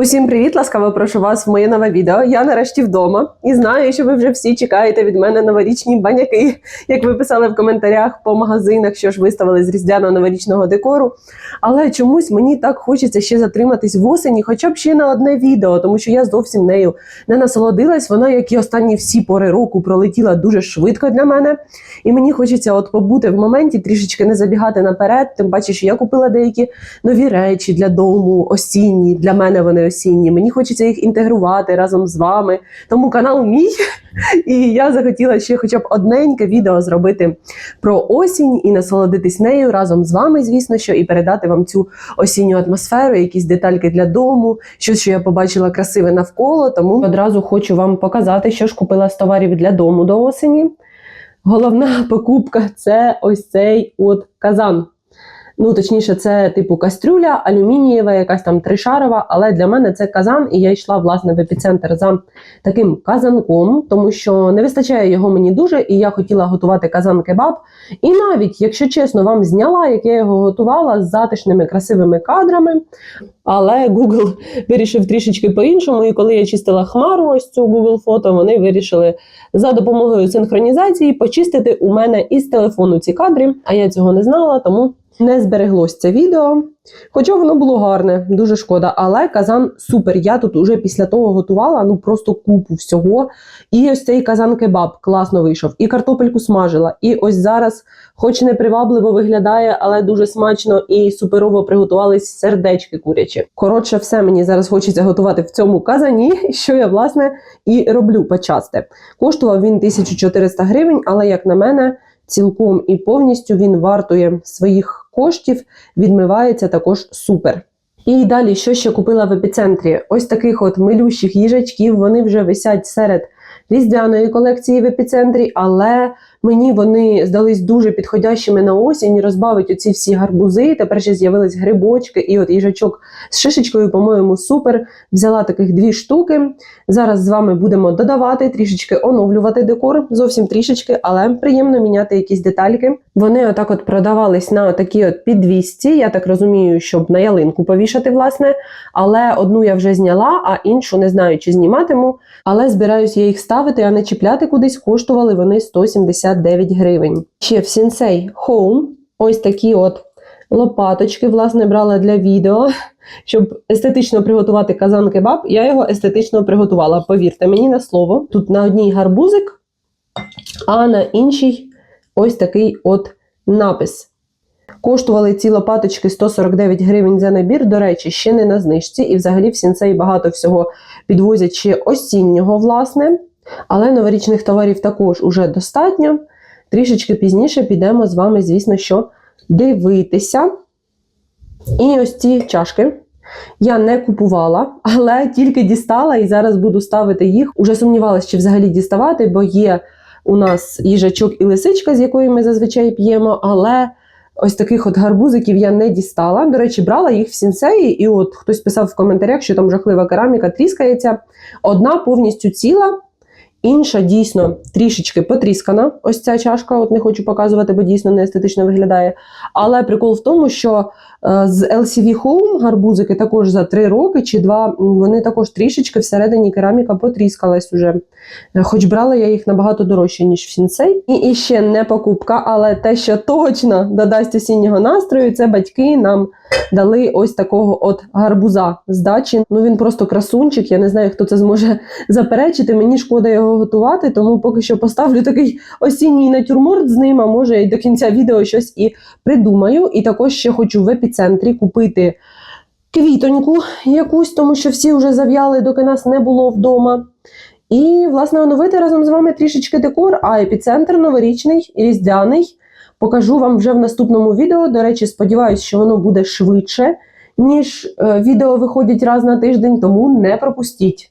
Усім привіт! Ласкаво прошу вас в моє нове відео. Я нарешті вдома і знаю, що ви вже всі чекаєте від мене новорічні баняки, як ви писали в коментарях по магазинах, що ж виставили з різдвяно-новорічного декору. Але чомусь мені так хочеться ще затриматись в осені, хоча б ще на одне відео, тому що я зовсім нею не насолодилась. Вона, як і останні всі пори року, пролетіла дуже швидко для мене. І мені хочеться от побути в моменті, трішечки не забігати наперед. Тим паче, що я купила деякі нові речі для дому, осінні. Для мене вони осінні. Мені хочеться їх інтегрувати разом з вами. Тому канал мій. І я захотіла ще хоча б одненьке відео зробити про осінь і насолодитись нею разом з вами, звісно, що і передати вам цю осінню атмосферу, якісь детальки для дому, щось, що я побачила красиве навколо. Тому одразу хочу вам показати, що ж купила з товарів для дому до осені. Головна покупка це ось цей от казан. Ну, точніше, це типу кастрюля, алюмінієва, якась там тришарова, але для мене це казан, і я йшла власне в епіцентр за таким казанком, тому що не вистачає його мені дуже, і я хотіла готувати казан-кебаб. І навіть, якщо чесно, вам зняла, як я його готувала з затишними красивими кадрами. Але Google вирішив трішечки по-іншому. І коли я чистила хмару, ось цю Google фото, вони вирішили за допомогою синхронізації почистити у мене із телефону ці кадри. А я цього не знала, тому не збереглось це відео. Хоча воно було гарне, дуже шкода. Але казан супер. Я тут уже після того готувала ну просто купу всього. І ось цей казан кебаб класно вийшов, і картопельку смажила. І ось зараз, хоч не привабливо виглядає, але дуже смачно і суперово приготувались сердечки курячі. Коротше, все мені зараз хочеться готувати в цьому казані, що я власне і роблю почасти. Коштував він 1400 гривень, але як на мене. Цілком і повністю він вартує своїх коштів, відмивається також супер. І далі, що ще купила в епіцентрі? Ось таких от милющих їжачків. Вони вже висять серед різдвяної колекції в епіцентрі, але мені вони здались дуже підходящими на осінь. Розбавить оці всі гарбузи. Тепер ще з'явились грибочки, і от їжачок з шишечкою, по-моєму, супер. Взяла таких дві штуки. Зараз з вами будемо додавати, трішечки оновлювати декор, зовсім трішечки, але приємно міняти якісь детальки. Вони отак от продавались на такі от під 200, Я так розумію, щоб на ялинку повішати, власне. Але одну я вже зняла, а іншу не знаю, чи зніматиму. Але збираюсь я їх ставити, а не чіпляти кудись. Коштували вони 179 гривень. Ще в Sensei Home ось такі от лопаточки, власне, брала для відео. Щоб естетично приготувати казан кебаб, я його естетично приготувала. Повірте мені на слово. Тут на одній гарбузик, а на іншій ось такий от напис. Коштували ці лопаточки 149 гривень за набір. До речі, ще не на знижці. І взагалі в сінцей багато всього підвозять ще осіннього, власне. Але новорічних товарів також уже достатньо. Трішечки пізніше підемо з вами, звісно, що дивитися. І ось ці чашки. Я не купувала, але тільки дістала і зараз буду ставити їх. Уже сумнівалася, чи взагалі діставати, бо є у нас їжачок і лисичка, з якої ми зазвичай п'ємо, але ось таких от гарбузиків я не дістала. До речі, брала їх в сінцеї, і от хтось писав в коментарях, що там жахлива кераміка тріскається. Одна повністю ціла. Інша дійсно трішечки потріскана. Ось ця чашка, от не хочу показувати, бо дійсно не естетично виглядає. Але прикол в тому, що е, з LCV Home гарбузики також за 3 роки чи 2, вони також трішечки всередині кераміка потріскалась уже. Е, Хоч брала я їх набагато дорожче, ніж в сінцей. І, і ще не покупка, але те, що точно додасть осіннього настрою, це батьки нам дали ось такого от гарбуза з дачі. Ну він просто красунчик. Я не знаю, хто це зможе заперечити. Мені шкода його готувати, тому поки що поставлю такий осінній натюрморт з ним, а може і до кінця відео щось і придумаю. І також ще хочу в епіцентрі купити квітоньку якусь, тому що всі вже зав'яли, доки нас не було вдома. І, власне, оновити разом з вами трішечки декор, а епіцентр новорічний, і різдвяний. Покажу вам вже в наступному відео. До речі, сподіваюся, що воно буде швидше, ніж е, відео виходять раз на тиждень, тому не пропустіть.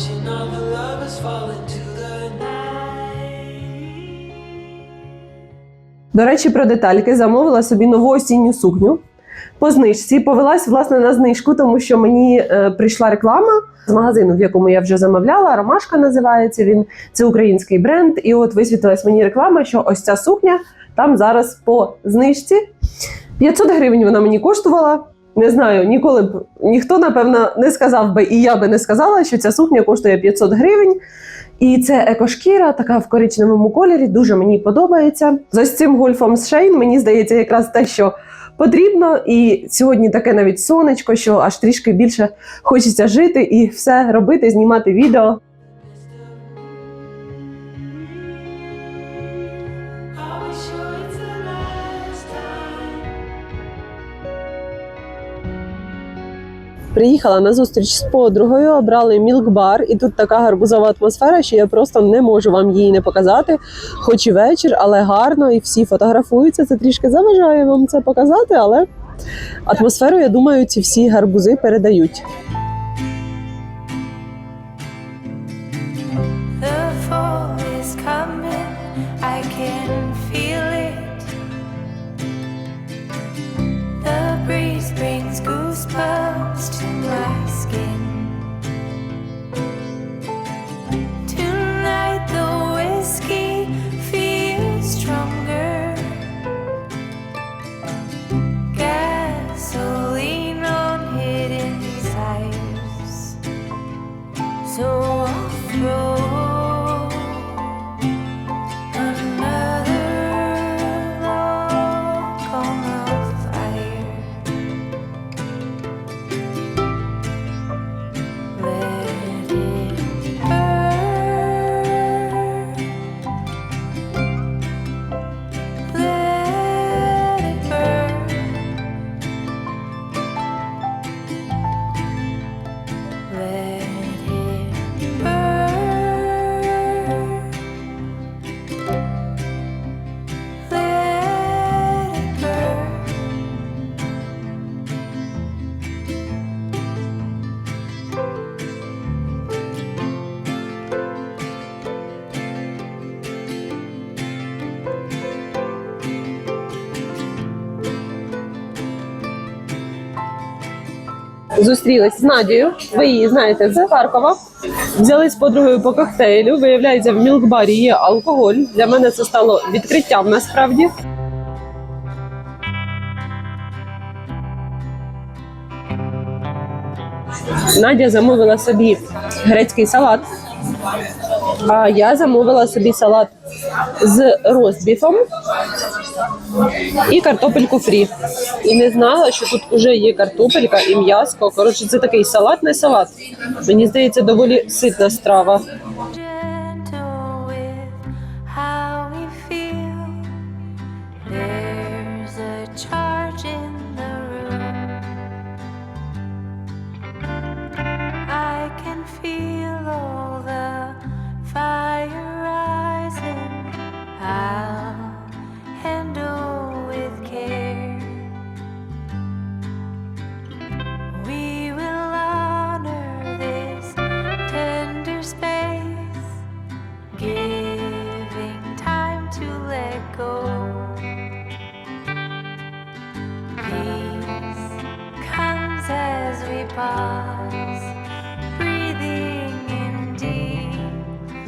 Watching all the lovers fall into the night. До речі, про детальки замовила собі нову осінню сукню по знижці. Повелась власне на знижку, тому що мені е, прийшла реклама з магазину, в якому я вже замовляла. Ромашка називається він. Це український бренд. І от висвітилась мені реклама, що ось ця сукня там зараз по знижці. 500 гривень вона мені коштувала. Не знаю, ніколи б ніхто, напевно, не сказав би, і я би не сказала, що ця сукня коштує 500 гривень. І це екошкіра, така в коричневому кольорі, дуже мені подобається. З ось цим гольфом з Шейн, мені здається, якраз те, що потрібно. І сьогодні таке навіть сонечко, що аж трішки більше хочеться жити і все робити, знімати відео. Приїхала на зустріч з подругою, обрали мілкбар, і тут така гарбузова атмосфера, що я просто не можу вам її не показати. Хоч і вечір, але гарно, і всі фотографуються. Це трішки заважає вам це показати, але атмосферу, я думаю, ці всі гарбузи передають. Зустрілись з Надією. Ви її знаєте з Харкова. Взяли з подругою по коктейлю. Виявляється, в мілкбарі є алкоголь. Для мене це стало відкриттям насправді. Надя замовила собі грецький салат. А я замовила собі салат з розбіфом і картопельку фрі. І не знала, що тут вже є картопелька і м'яско. Коротше, це такий салат, не салат. Мені здається, доволі ситна страва.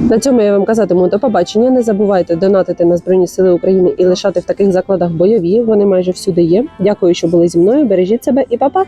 На цьому я вам казатиму до побачення. Не забувайте донатити на Збройні Сили України і лишати в таких закладах бойові. Вони майже всюди є. Дякую, що були зі мною. Бережіть себе і па-па!